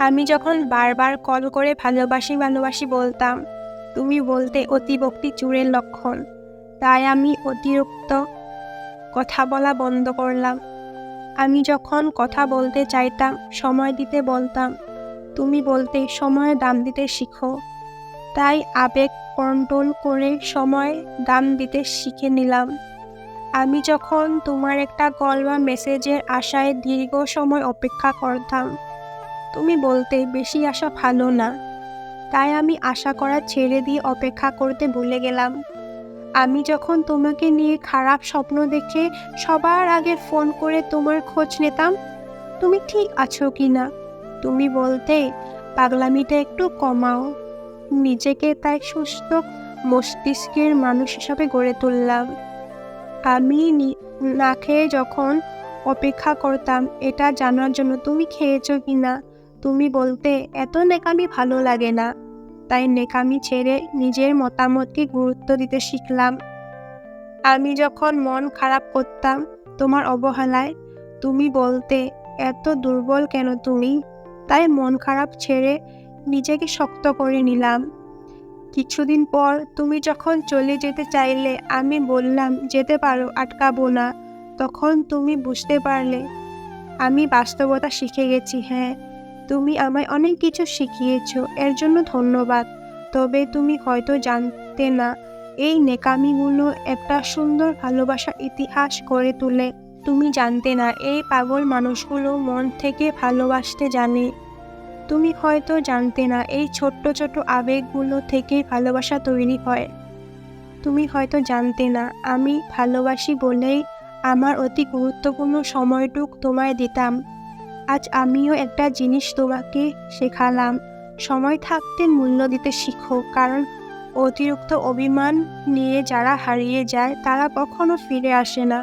আমি যখন বারবার কল করে ভালোবাসি ভালোবাসি বলতাম, তুমি বলতে অতিভক্তি চুরের লক্ষণ। তাই আমি অতিরিক্ত কথা বলা বন্ধ করলাম। আমি যখন কথা বলতে চাইতাম, সময় দিতে বলতাম, তুমি বলতে সময় দাম দিতে শিখো। তাই আবেগ কন্ট্রোল করে সময় দাম দিতে শিখে নিলাম। আমি যখন তোমার একটা কল বা মেসেজের আশায় দীর্ঘ সময় অপেক্ষা করতাম তুমি বলতে বেশি আশা ভালো না। তাই আমি আশা করা ছেড়ে দিয়ে অপেক্ষা করতে ভুলে গেলাম। আমি যখন তোমাকে নিয়ে খারাপ স্বপ্ন দেখে সবার আগে ফোন করে তোমার খোঁজ নিতাম, তুমি ঠিক আছো কি না? তুমি বলতে পাগলামিটা একটু কমাও। নিজেকে তাই সুস্থ মস্তিষ্কের মানুষ হিসাবে গড়ে তুললাম। আমি নি- না খেয়ে যখন অপেক্ষা করতাম, এটা জানার জন্য তুমি খেয়েছো কি না? তুমি বলতে এত নেকামি ভালো লাগে না। তাই নেকামি ছেড়ে নিজের মতামতকে গুরুত্ব দিতে শিখলাম। আমি যখন মন খারাপ করতাম, তোমার অবহেলায় তুমি বলতে এত দুর্বল কেন তুমি? তাই মন খারাপ ছেড়ে নিজেকে শক্ত করে নিলাম। কিছুদিন পর তুমি যখন চলে যেতে চাইলে আমি বললাম, যেতে পারো, আটকাবো না। তখন তুমি বুঝতে পারলে, আমি বাস্তবতা শিখে গেছি হ্যাঁ। তুমি আমায় অনেক কিছু শিখিয়েছ, এর জন্য ধন্যবাদ। তবে তুমি হয়তো জানতে না, এই নেকামিগুলো একটা সুন্দর ভালোবাসার ইতিহাস করে তোলে। তুমি জানতে না, এই পাগল মানুষগুলো মন থেকে ভালোবাসতে জানে। তুমি হয়তো জানতে না, এই ছোট্ট ছোট আবেগগুলো থেকে ভালোবাসা তৈরি হয়। তুমি হয়তো জানতে না, আমি ভালোবাসি বলেই আমার অতি গুরুত্বপূর্ণ সময়টুক তোমায় দিতাম। আজ আমিও একটা জিনিস তোমাকে শেখালাম। সময় থাকতে মূল্য দিতে শিখো, কারণ অতিরিক্ত অভিমান নিয়ে যারা হারিয়ে যায়, তারা কখনো ফিরে আসে না।